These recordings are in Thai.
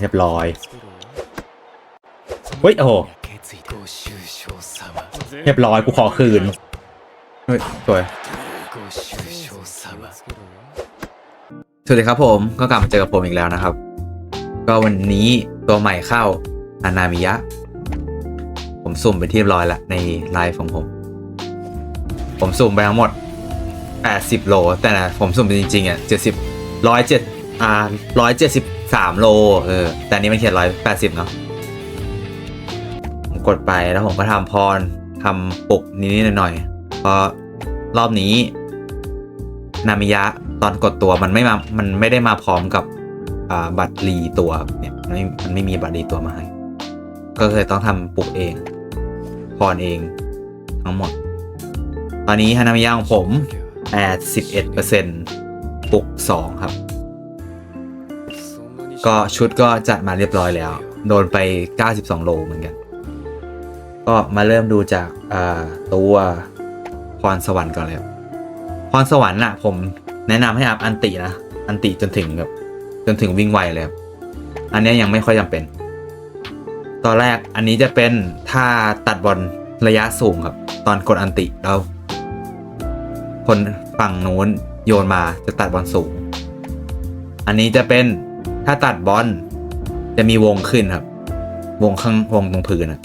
เรียบร้อยเฮ้ยโอ้โหเรียบร้อยกูขอคืนเฮ้ยสวยสวัสดีครับผมก็กลับมาเจอกับผมอีกแล้วนะครับ ก็วันนี้ตัวใหม่เข้าอานามิยะ ผมสุ่มไปที่เรียบร้อยล้วในไลฟ์ของผม ผมสุ่มไปทั้งหมด 80 โล แต่นะผมสุ่มไปจริงๆอะ70 107อ่า 3 โล เออ แต่นี้มันเขียน180เนาะผมกดไปแล้วผมก็ทำพรทำปลุกนิดๆหน่อยๆเพราะรอบนี้ นามิยะตอนกดตัวมันไม่มา มันไม่ได้มาพร้อมกับบัตรรีตัวเนี่ยมันไม่มันไม่มีบัตรรีตัวมาให้ ก็เลยต้องทำปลุกเองพรเอง ทั้งหมด ตอนนี้ฮานามิยะของผม 81%ปลุก 2 ครับ ก็ชุดก็จัดมาเรียบร้อยแล้ว โดนไป 92 โลเหมือนกัน ก็มาเริ่มดูจากตัวพรสวรรค์ก่อนเลยครับพรสวรรค์น่ะ ผมแนะนำให้อัพอันตินะ อันติจนถึงแบบจนถึงวิ่งไวเลยครับอันนี้ยังไม่ค่อยจำเป็น ตอนแรกอันนี้จะเป็นท่าตัดบอลระยะสูงครับ ตอนกดอันติแล้วคนฝั่งนู้นโยนมาจะตัดบอลสูง อันนี้จะเป็น ถ้าตัดบอลจะมีวงขึ้นครับ วงข้างวงตรงพื้นอะ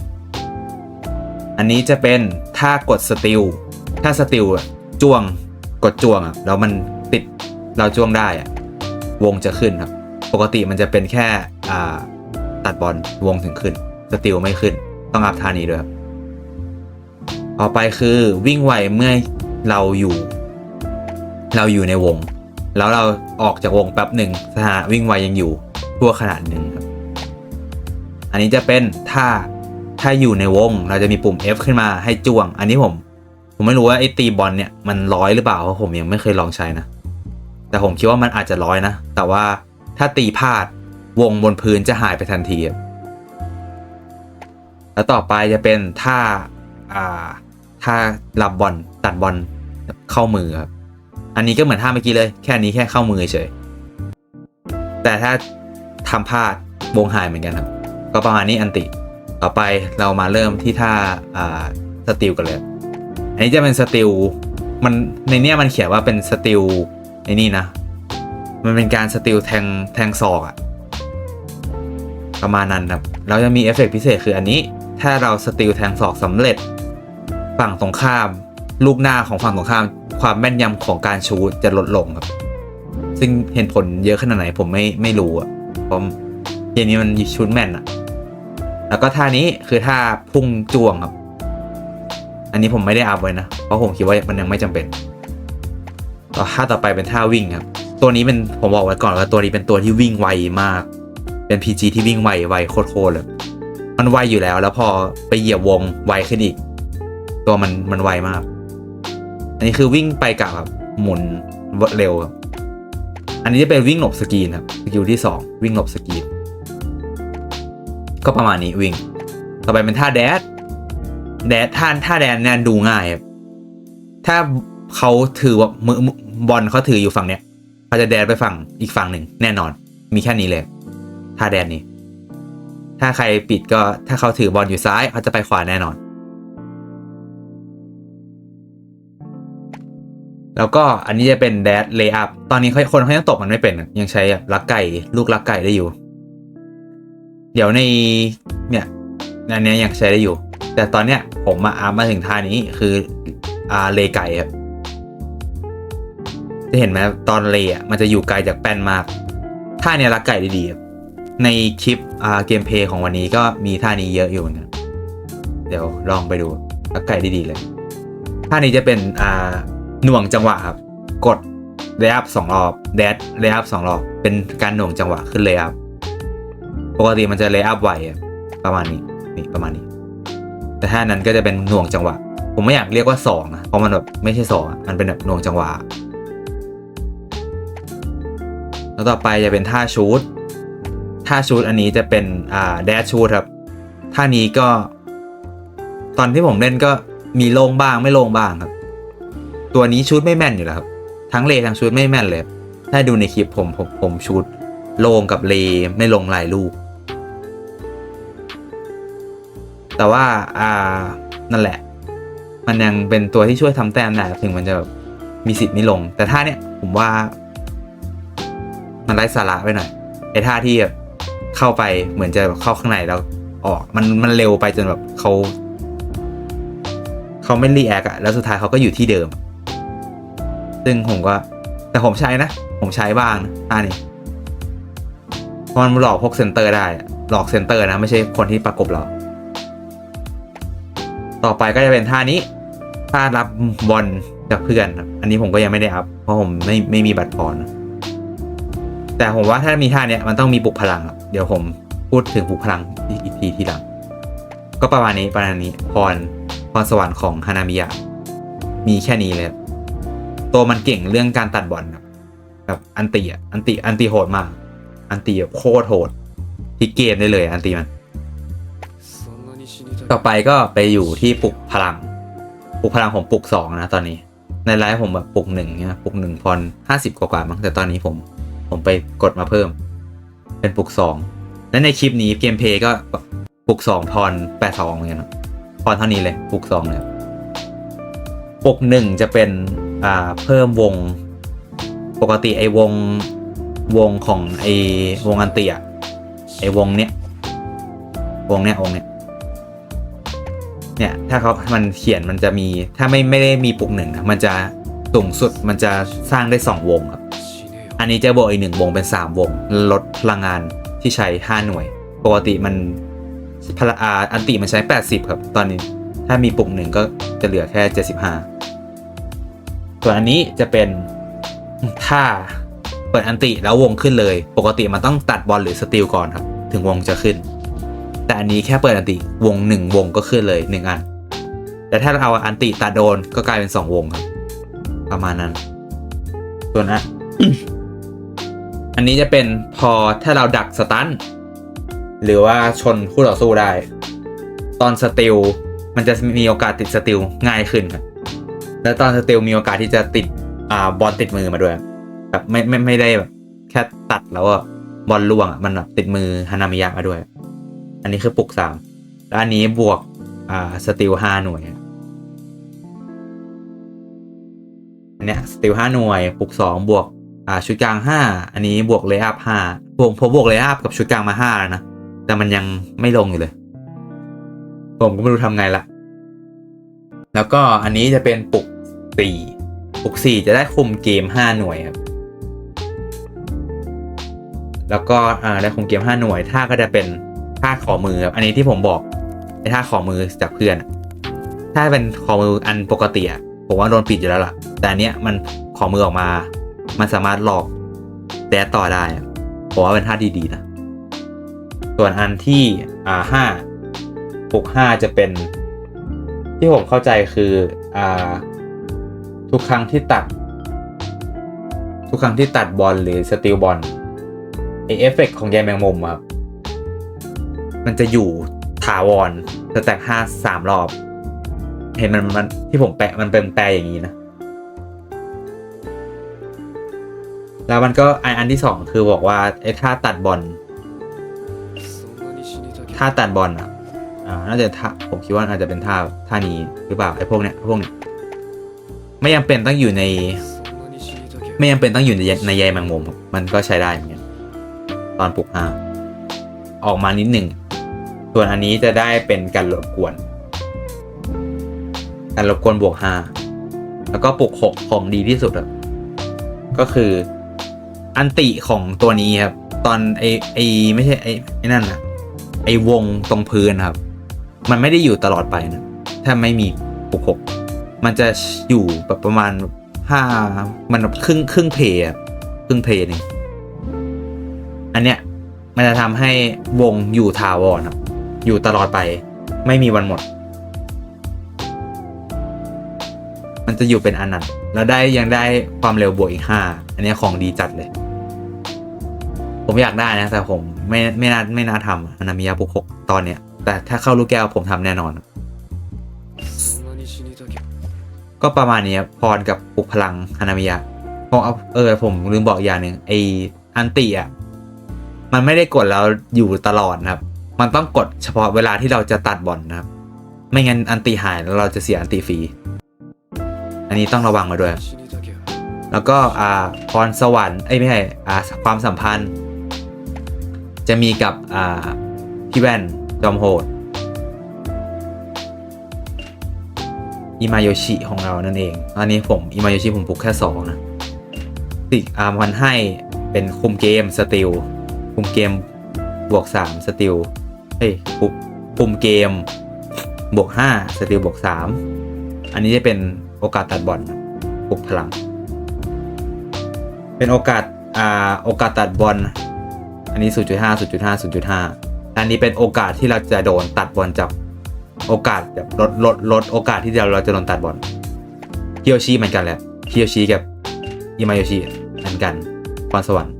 อันนี้จะเป็นถ้ากดสติลถ้าสติลจ้วงกดจ้วงอะแล้วมันติดเราจ้วงได้อะวงจะขึ้นครับ ปกติมันจะเป็นแค่ตัดบอลวงถึงขึ้น สติลไม่ขึ้น ต้องอัพท่านี้ด้วยครับต่อไปคือวิ่งไวเมื่อเราอยู่ เราอยู่ในวง แล้วเราออกจากวงแป๊บหนึ่งสถานะวิ่งไวยังอยู่ทั่วขนาดหนึ่งครับ อันนี้จะเป็นถ้าถ้าอยู่ในวงเราจะมีปุ่ม F ขึ้นมาให้จ้วง อันนี้ผม ผมไม่รู้ว่าไอ้ตีบอลเนี่ยมันร้อยหรือเปล่าเพราะผมยังไม่เคยลองใช้นะ แต่ผมคิดว่ามันอาจจะร้อยนะ แต่ว่าถ้าตีพลาดวงบนพื้นจะหายไปทันที แล้วต่อไปจะเป็นท่าอ่าท่ารับบอลตัดบอลเข้ามือครับ อันนี้ก็เหมือนท่าเมื่อกี้เลย แค่นี้แค่เข้ามือเฉย แต่ถ้าทำพลาดวงหายเหมือนกันครับ ก็ประมาณนี้อันติ ต่อไปเรามาเริ่มที่ท่าอ่าสติลกันเลย อันนี้จะเป็นสติลมันในเนี้ยมันเขียนว่าเป็นสติลไอ้นี่นะ มันเป็นการสติลแทงแทงศอกอะประมาณนั้นครับ เราจะมีเอฟเฟกต์พิเศษคืออันนี้ ถ้าเราสติลแทงศอกสำเร็จ ฝั่งตรงข้าม ลูกหน้าของฝั่งตรงข้าม ความแม่นยำของการชูจะลดลงครับ ซึ่งเห็นผลเยอะขนาดไหนผมไม่ไม่รู้อะเพราะเกมนี้มันชูตแม่นอะแล้วก็ท่านี้คือท่าพุ่งจ้วงครับ อันนี้ผมไม่ได้อัพไว้นะ เพราะผมคิดว่ามันยังไม่จำเป็น ต่อท่าต่อไปเป็นท่าวิ่งครับ ตัวนี้เป็นผมบอกไว้ก่อนว่าตัวนี้เป็นตัวที่วิ่งไวมาก เป็น PG ที่วิ่งไวไวโคตรเลย มันไวอยู่แล้ว แล้วพอไปเหยียบวงไวขึ้นอีก ตัวมันมันไวมาก อันนี้คือวิ่งไปกับแบบหมุนเร็วครับอันนี้จะเป็นวิ่งหลบสกีนครับสกิลที่สองวิ่งหลบสกีนก็ประมาณนี้วิ่ง ต่อไปเป็นท่าแดดแดดท่าท่าแดนเนี่ยดูง่ายครับถ้าเขาถือว่ามือบอลเขาถืออยู่ฝั่งเนี้ยเขาจะแดนไปฝั่งอีกฝั่งหนึ่งแน่นอน มีแค่นี้เลยท่าแดนนี้ ถ้าใครปิดก็ถ้าเขาถือบอลอยู่ซ้ายเขาจะไปขวาแน่นอน แล้วก็อันนี้จะเป็นแดดเลย์อัพตอนนี้คนเขายังตกมันไม่เป็นยังใช้แบบลักไก่ลูกลักไก่ได้อยู่ เดี๋ยวในเนี่ยอันเนี้ยยังใช้ได้อยู่ แต่ตอนเนี้ยผมมาอัพมาถึงท่านี้คืออ่าเลไก่ครับจะเห็นไหมตอนเลอะมันจะอยู่ไกลจากแป้นมากท่าเนี้ยรักไก่ได้ดีครับในคลิปอ่าเกมเพย์ของวันนี้ก็มีท่านี้เยอะอยู่เหมือนกันเดี๋ยวลองไปดูรักไก่ด้ดีเลยท่านี้จะเป็นอ่า หน่วงจังหวะครับ กดเลย์อัพสองรอบแดดเลย์อัพสองรอบ เป็นการหน่วงจังหวะขึ้นเลย์อัพปกติมันจะเลย์อัพไวประมาณนี้นี่ประมาณนี้ แต่ถ้านั้นก็จะเป็นหน่วงจังหวะ ผมไม่อยากเรียกว่าสองนะเพราะมันแบบไม่ใช่สองอะมันเป็นแบบหน่วงจังหวะ แล้วต่อไปจะเป็นท่าชูดท่าชูดอันนี้จะเป็นอ่าแดชชูดครับท่านี้ก็ ตอนที่ผมเล่นก็มีโล่งบ้างไม่โล่งบ้างครับ ตัวนี้ชูดไม่แม่นอยู่แล้วครับ ทั้งเลทั้งชูดไม่แม่นเลย ถ้าดูในคลิปผมผมผมชูดโลงกับเลไม่ลงลายลูก แต่ว่าอ่านั่นแหละ มันยังเป็นตัวที่ช่วยทำแต้มได้ถึงมันจะมีสิทธิ์ไม่ลง แต่ท่าเนี้ยผมว่า มันไร้สาระไปหน่อยไอ้ท่าที่แบบเข้าไปเหมือนจะเข้าข้างในแล้วออกมันมันเร็วไปจนแบบเขาเขาไม่รีแอคอะแล้วสุดท้ายเขาก็อยู่ที่เดิม ซึ่งผมก็ แต่ผมใช้นะ ผมใช้บ้างนะท่านี้มันหลอกพวกเซนเตอร์ได้ หลอกเซนเตอร์นะ ไม่ใช่คนที่ประกบเรา ต่อไปก็จะเป็นท่านี้ท่ารับบอลจากเพื่อนครับอันนี้ผมก็ยังไม่ได้อัพ เพราะผมไม่ไม่มีบัตรพรนะแต่ผมว่าถ้ามีท่าเนี้ยมันต้องมีปลุกพลังครับเดี๋ยวผมพูดถึงปลุกพลังอีกทีทีหลัง ก็ประมาณนี้ประมาณนี้พรพรสวรรค์ของฮานามิยะมีแค่นี้เลย ตัวมันเก่งเรื่องการตัดบอลแบบอันติอะอันติอันติโหดมาก อันติแบบโคตรโหดพลิกเกมได้เลย อันติมัน ต่อไปก็ไปอยู่ที่ปลุกพลัง ปลุกพลังผมปลุกสองนะตอนนี้ ในไลฟ์ผมแบบปลุกหนึ่งเนี่ยปลุกหนึ่งพรห้าสิบกว่าๆมั้งแต่ตอนนี้ผม ผมไปกดมาเพิ่ม เป็นปลุกสองและในคลิปนี้เกมเพย์ก็ปลุกสองพรแปดสองเหมือนกันพรเท่านี้เลยปลุกสองเลยปลุกหนึ่งจะเป็น เพิ่มวง ปกติไอวงวงของไอวงอันเตียไอวงเนี้ยวงเนี้ยวงเนี้ยเนี่ยถ้าเขามันเขียนมันจะมีถ้าไม่ไม่ได้มีปลุกหนึ่งนะมันจะสูงสุดมันจะสร้างได้สองวงครับ อันนี้จะบวกอีกหนึ่งวงเป็นสามวง ลดพลังงานที่ใช้ห้าหน่วย ปกติมันพละอาอันติมันใช้แปดสิบครับ ตอนนี้ถ้ามีปลุกหนึ่งก็จะเหลือแค่เจ็ด ส่วนอันนี้จะเป็นถ้าเปิดอันติแล้ววงขึ้นเลย ปกติมันต้องตัดบอลหรือสติลก่อนครับ ถึงวงจะขึ้น แต่อันนี้แค่เปิดอันติวงหนึ่งวงก็ขึ้นเลยหนึ่งอัน แต่ถ้าเราเอาอันติตัดโดนก็กลายเป็นสองวงครับ ประมาณนั้น ส่วนนะอันนี้จะเป็นพอถ้าเราดักสตันหรือว่าชนคู่ต่อสู้ได้ ตอนสติลมันจะมีโอกาสติดสติลง่ายขึ้นครับ แล้วตอนสติลมีโอกาสที่จะติดอ่าบอลติดมือมาด้วยแบบไม่ไม่ไม่ได้แบบแค่ตัดแล้วอะบอลล่วงอะมันแบบติดมือฮานามิยะมาด้วย อันนี้คือปลุกสามแล้วอันนี้บวกอ่าสติลห้าหน่วยอันเนี้ยสติลห้าหน่วยปลุกสองบวกอ่าชุดกลางห้าอันนี้บวกเลย์อัพห้าผมผมบวกเลย์อัพกับชุดกลางมาห้าแล้วนะแต่มันยังไม่ลงอยู่เลย ผมก็ไม่รู้ทำไงละแล้วก็อันนี้จะเป็นปลุก สี่ปลุกสี่จะได้คุมเกมห้าหน่วยครับ แล้วก็อ่าได้คุมเกมห้าหน่วยท่าก็จะเป็นท่าขอมือครับอันนี้ที่ผมบอกไอ้ท่าขอมือจากเพื่อน ถ้าเป็นขอมืออันปกติอะผมว่าโดนปิดอยู่แล้วล่ะ แต่อันเนี้ยมันขอมือออกมา มันสามารถหลอกแดดต่อได้ผมว่าเป็นท่าดีๆนะ ส่วนอันที่อ่าห้าปกห้าจะเป็น ที่ผมเข้าใจคืออ่า ทุกครั้งที่ตัด ทุกครั้งที่ตัดบอลหรือสติลบอลไอเอฟเฟกของแยมแมงมุมครับมันจะอยู่ถาวรสแต็กห้าสามรอบ เห็นมันมันที่ผมแปะมันเป็นแปลอย่างนี้นะ แล้วมันก็อันอันที่สองคือบอกว่าไอ้ท่าตัดบอลท่าตัดบอลอะอ่าน่าจะท่าผมคิดว่าอาจจะเป็นท่าท่านี้หรือเปล่าไอ้พวกเนี้ยพวกเนี้ย ไม่ยังเป็นต้องอยู่ใน ไม่ยังเป็นต้องอยู่ในใยในใยแมงมุมมันก็ใช้ได้เหมือนกันตอนปลุกห้าออกมานิดหนึ่ง ส่วนอันนี้จะได้เป็นการรบกวนการรบกวนบวกห้าแล้วก็ปลุกหกของดีที่สุดอะก็คืออันติของตัวนี้ครับ ตอนไอไอไม่ใช่ไอไอนั่นอะไอวงตรงพื้นครับ มันไม่ได้อยู่ตลอดไปนะถ้าไม่มีปลุกหก มันจะอยู่แบบประมาณห้ามันแบบครึ่งครึ่งเพย์ครึ่งเพย์นึงอันเนี้ยมันจะทำให้วงอยู่ถาวรครับอยู่ตลอดไป ไม่มีวันหมด มันจะอยู่เป็นอันนั้นแล้วได้ยังได้ความเร็วบวกอีกห้าอันนี้ของดีจัดเลย ผมอยากได้นะ แต่ผมไม่ไม่น่าไม่น่าทำอนามิยาบุกหกตอนเนี้ย แต่ถ้าเข้าลูกแก้วผมทำแน่นอน ก็ประมาณนี้พรกับปลุกพลังฮานามิยะพอเอาเออผมลืมบอกอย่างหนึ่งไออันติอะมันไม่ได้กดแล้วอยู่ตลอดนะครับ มันต้องกดเฉพาะเวลาที่เราจะตัดบอลนะครับ ไม่งั้นอันตีหายแล้วเราจะเสียอันตีฟรี อันนี้ต้องระวังมาด้วย แล้วก็อ่าพรสวรรค์เอ้ไม่ใช่อ่าความสัมพันธ์ จะมีกับอ่าพี่แว่นจอมโหด อิมาโยชิของเรานั่นเอง อันนี้ผมอิมาโยชิผมปลุกแค่สองนะสิอ่ามันให้เป็นคุมเกมสติลคุมเกมบวกสามสติลเฮ้ยคุมคุมเกมบวกห้าสติลบวกสามอันนี้จะเป็นโอกาสตัดบอลปลุกพลัง เป็นโอกาสอ่าโอกาสตัดบอลอันนี้ 0.5 0.5 0.5อันนี้เป็นโอกาสที่เราจะโดนตัดบอลจาก โอกาสแบบลดลดลดโอกาสที่เราเราจะโดนตัดบอลฮิโยชิเหมือนกันแหละฮิโยชิกับอิมาโยชิเหมือนกันพรสวรรค์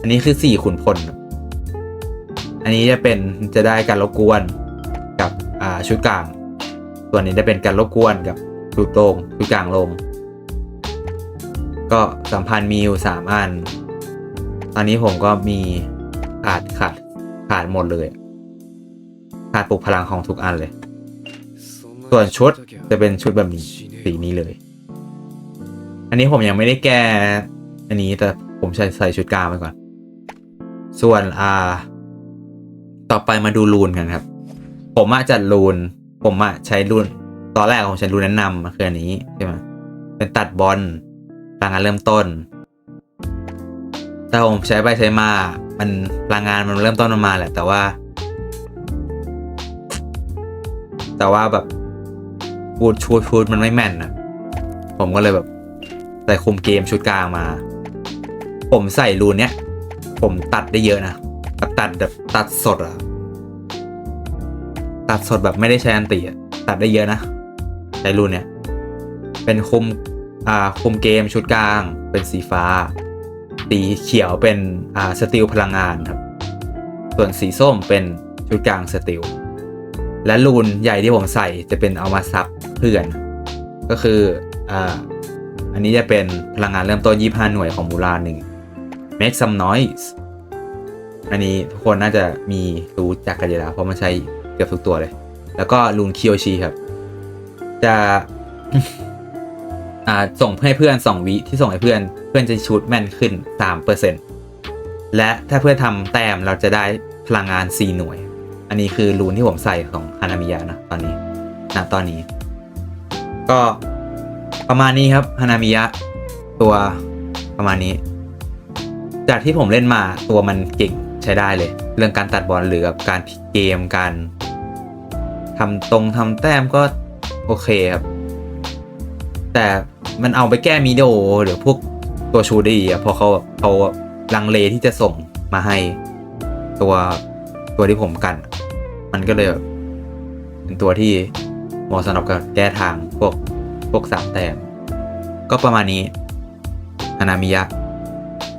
อันนี้คือสี่ขุนพล อันนี้จะเป็นจะได้การรบกวนกับอ่าชุดกลาง ส่วนนี้จะเป็นการรบกวนกับชุดโลงชุดกลางลง ก็สัมพันธ์มีอยู่สามอัน ตอนนี้ผมก็มีขาดขาดขาดหมดเลยขาดปลุกพลังของทุกอันเลย ส่วนชุดจะเป็นชุดแบบนี้สีนี้เลย อันนี้ผมยังไม่ได้แก้อันนี้แต่ผมใส่ใส่ชุดกางไปก่อน ส่วนอ่า ต่อไปมาดูรูนกันครับ ผมอะจัดรูน ผมอะใช้รูน ตอนแรกผมใช้รูนแนะนำมาคืออันนี้ใช่ไหมเป็นตัดบอลพลังงานเริ่มต้น แต่ผมใช้ไปใช้มา มันพลังงานมันเริ่มต้นมันมาแหละ แต่ว่า แต่ว่าแบบ บูดชูดชูดมันไม่แม่นนะผมก็เลยแบบใส่คุมเกมชุดกลางมา ผมใส่รูนเนี้ย ผมตัดได้เยอะนะแบบตัดแบบตัดสดอะตัดสดแบบไม่ได้ใช้อันติอะตัดได้เยอะนะใช้รูนเนี้ยเป็นคุมอ่าคุมเกมชุดกลาง เป็นสีฟ้า สีเขียวเป็นอ่าสติลพลังงานครับ ส่วนสีส้มเป็นชุดกลางสติล และรูนใหญ่ที่ผมใส่จะเป็นเอามาซับเพื่อน ก็คืออ่าอันนี้จะเป็นพลังงานเริ่มต้น25 หน่วยของมูลาหนึ่ง make some noise อันนี้ทุกคนน่าจะมีรู้จักกันอยู่แล้วเพราะมันใช้เกือบทุกตัวเลย แล้วก็รูนคิโอชิครับ จะอ่าส่งให้เพื่อน 2 วิที่ส่งให้เพื่อน เพื่อนจะชุดแม่นขึ้น 3%และถ้าเพื่อนทำแต้มเราจะได้พลังงาน 4 หน่วย อันนี้คือรูนที่ผมใส่ของฮานามิยะนะตอนนี้นะตอนนี้ ก็ประมาณนี้ครับฮานามิยะตัวประมาณนี้ จากที่ผมเล่นมาตัวมันเก่งใช้ได้เลย เรื่องการตัดบอลหรือกับการเกมการทำตรงทำแต้มก็โอเคครับ แต่มันเอาไปแก้มิโดหรือพวกตัวชูดีอะพราะเขาเขาลังเลที่จะส่งมาให้ตัวตัวที่ผมกัน มันก็เลยเป็นตัวที่เหมาะสำหรับการแก้ทางพวกพวกสามแต้มก็ประมาณนี้ฮานามิยะ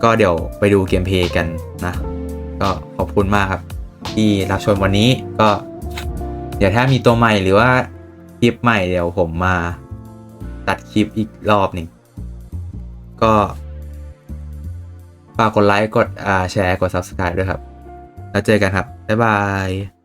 ก็เดี๋ยวไปดูเกมเพย์กันนะ ก็ขอบคุณมากครับ ที่รับชมวันนี้ก็ เดี๋ยวถ้ามีตัวใหม่หรือว่าคลิปใหม่เดี๋ยวผมมาตัดคลิปอีกรอบหนึ่งก็ฝากกดไลค์ กดอ่าแชร์ กด Subscribe ด้วยครับ แล้วเจอกันครับ บ๊ายบาย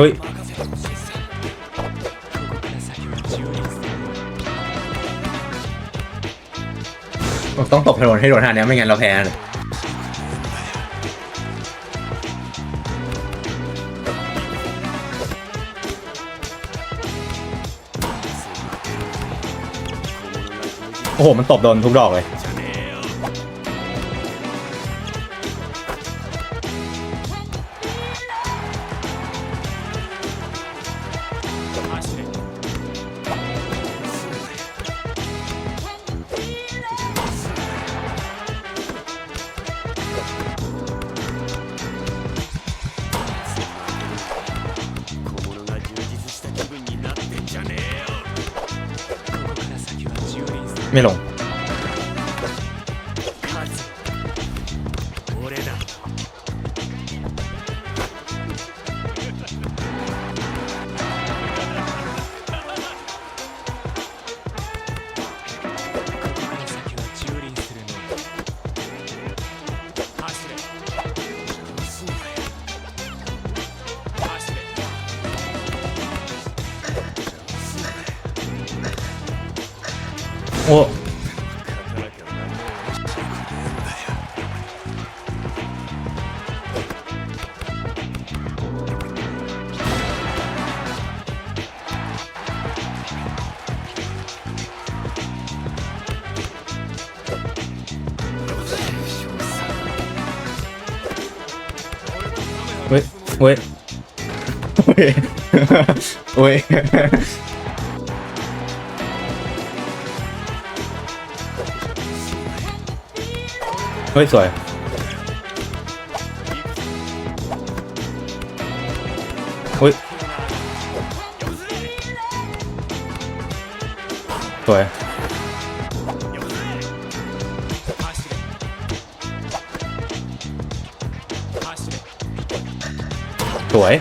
เฮ้ย ต้องตบถนนให้โดนท่าเนี้ไม่งั้นเราแพ้เลยโอ้โห มันตบโดนทุกดอกเลย Melon. เว้ยเว้ยเวย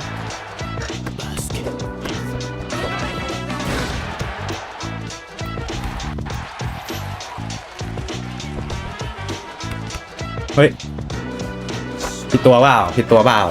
เฮ้ยผิดตัวเปล่าผิดตัวเปล่า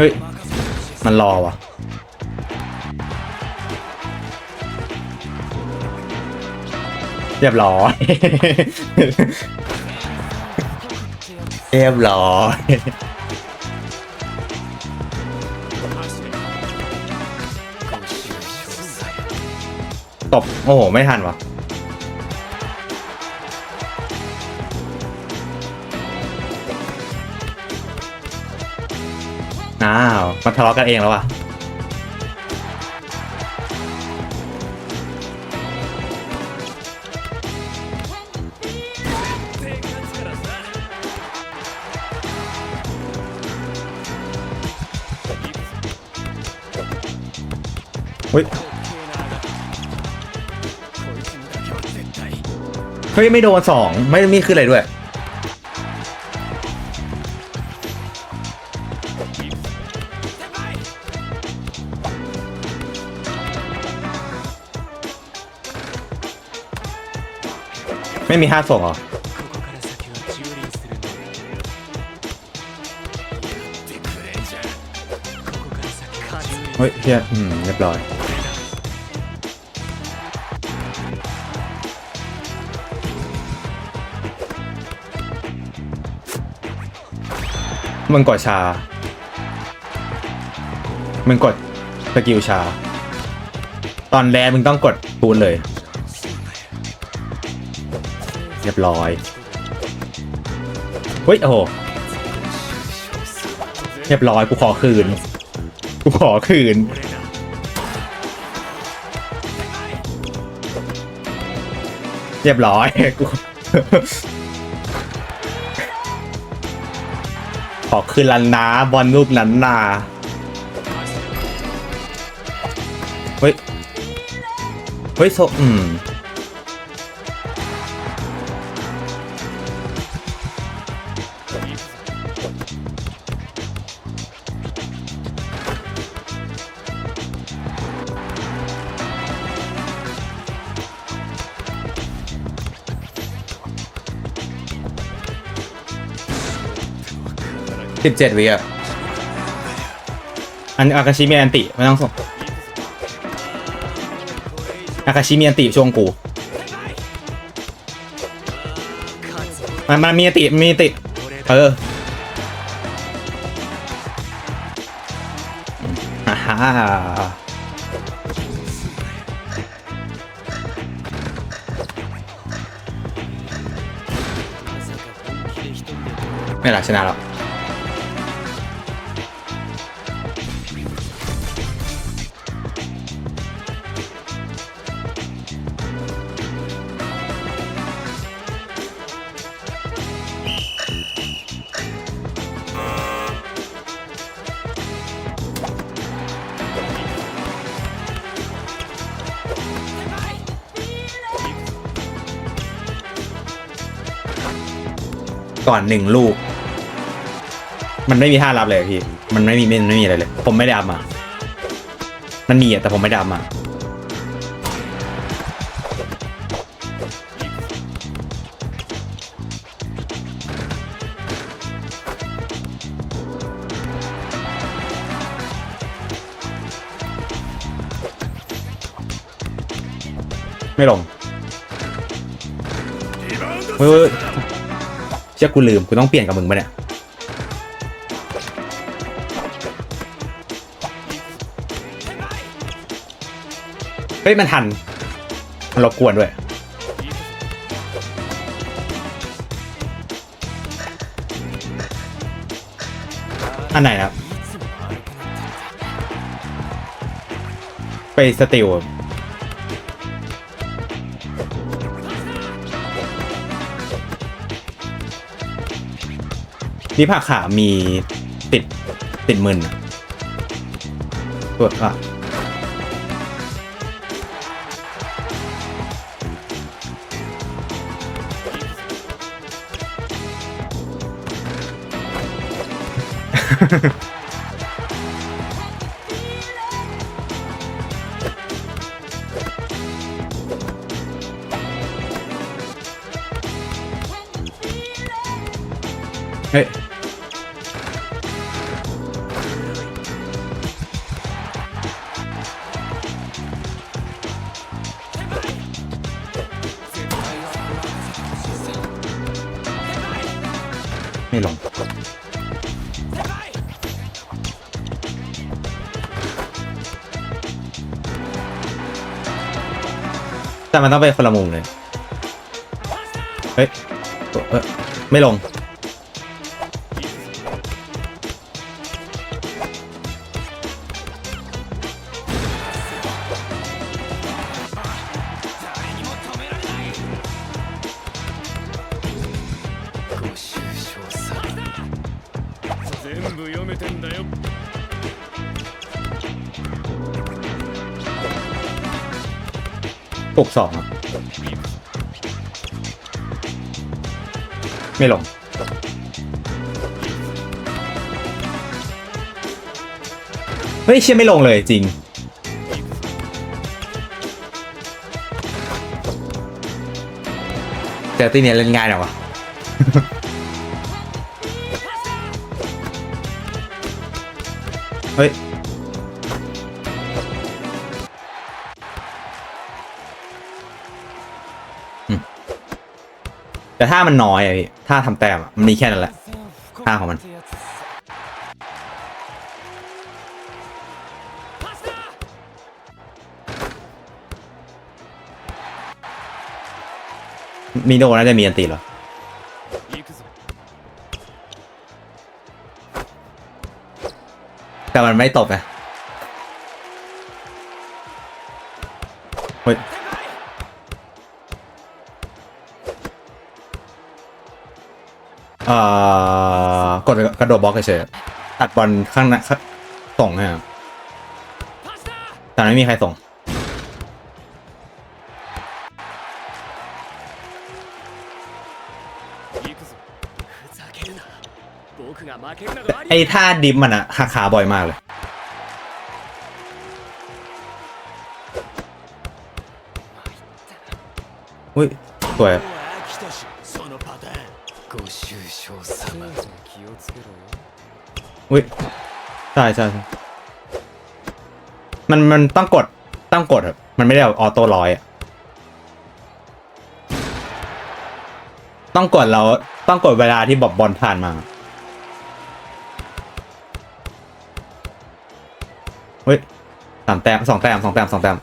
เฮ้ย มันรอว่ะเรียบร้อย เรียบร้อยตบโอ้โห ไม่ทันว่ะ อ้าวมาทะเลาะกันเองแล้วว่ะเฮ้ยเฮ้ย ไม่โดนสองไม่มีขึ้นอะไรด้วย ไม่มีห้าส่งหรอเฮ้ยเพียอืม เรียบร้อย มึงกดชา มึงกดสกิลชา ตอนแรกมึงต้องกดปูนเลย รียบร้อยเฮ้ยโอ้โหเรียบร้อยกูขอคืนกูขอคืนเรียบร้อยกูขอคืนลันนาบอลลูกนั้นนาเฮ้ยเฮ้ยโซอืม สิบเจ็ดวิอะอันอากาชิมีอันติไม่ต้องส่งอากาชิมีอันติช่วงกูมามามีอันติมีติเออฮ่าไม่หลักชนะหรอก ก่อนหนึ่งลูก มันไม่มีท่ารับเลยพี่ มันไม่มีมัไม่มีอะไรเลย ผมไม่ได้อัมา มันมีอะแต่ผมไม่ดาอัมาไม่ลงเฮ้ย เชื่อกูลืมกูต้องเปลี่ยนกับมึงปะเนี่ยเฮ้ยมันทันมันรบกวนด้วยอันไหนครับไปสติล นี่ผักขามีติดติดมืนอะตัวอะเฮ้ย แต่มันต้องไปคนละมุมเลย เฮ้ยเอ้ยไม่ลง ご愁傷さ全部読めてんだよ ปลุกสองไม่ลงเฮ้ยเชี่ยไม่ลงเลยจริง แต่ตีเนี่ยเล่นง่ายหรอวะามันน้อยอะพี่ท่าทำแต้มอะมันมีแค่นั้นแหละท่าของมันมิโดน่าจะมีอันตีเหรอแต่มันไม่ตบนะ กดกระโดดบล็อกเฉยตัดบอลข้างหน้าส่งฮะแต่ไม่มีใครส่งไอ้ท่าดิมมันอะหัขาบ่อยมากเลย อุ้ยสวย ご愁傷様気をつけろよ อุ้ย ใช่ใช่ใช่มันมันต้องกดต้องกดครับ มันไม่ได้แบบออโต้ร้อยอะต้องกดเราต้องกดเวลาที่บอบบอลผ่านมา เฮ้ยสามแต้มสองแต้มสองแต้มสองแต้ม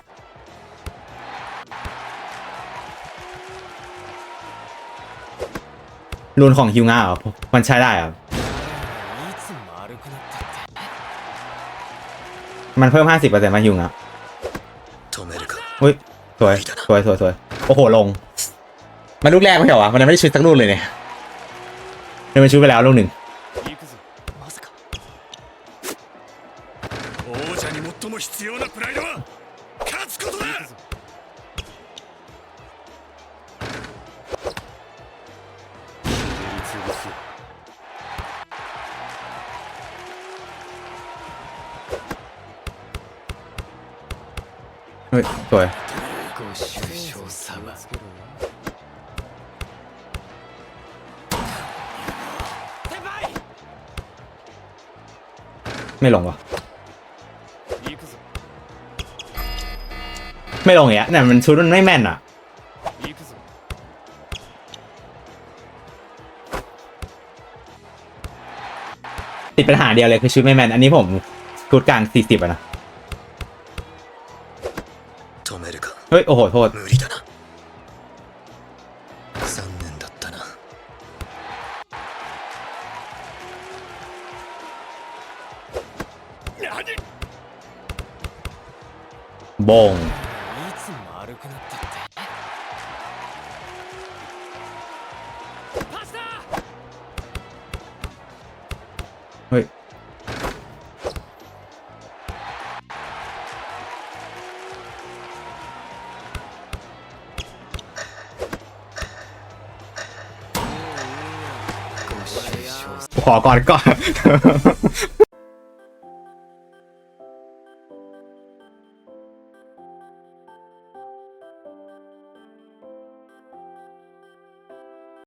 รูนของฮิวงาเหรอมันใช้ได้ครัมันเพิ่ม 50%มาฮิวงาะอุ้ยสวยสวยสวยสวยโอ้โห ลง มันลูกแรกไม่เหรอวะ มันไม่ได้ชุดสักลูกเลยเนี่ยเนี่ยมันชุดไปแล้วลูกหนึ่ง สวยไม่ลงวะไม่ลงเงี้ยเนี่ยมันชุดมันไม่แม่นอะติดปัญหาเดียวเลยคือชุดไม่แมน อันนี้ผมชุดกลางสี่อะนะ 止めるか。はいおはいはい。無理だな。残念だったな。ボン。 ต่อก่อนก็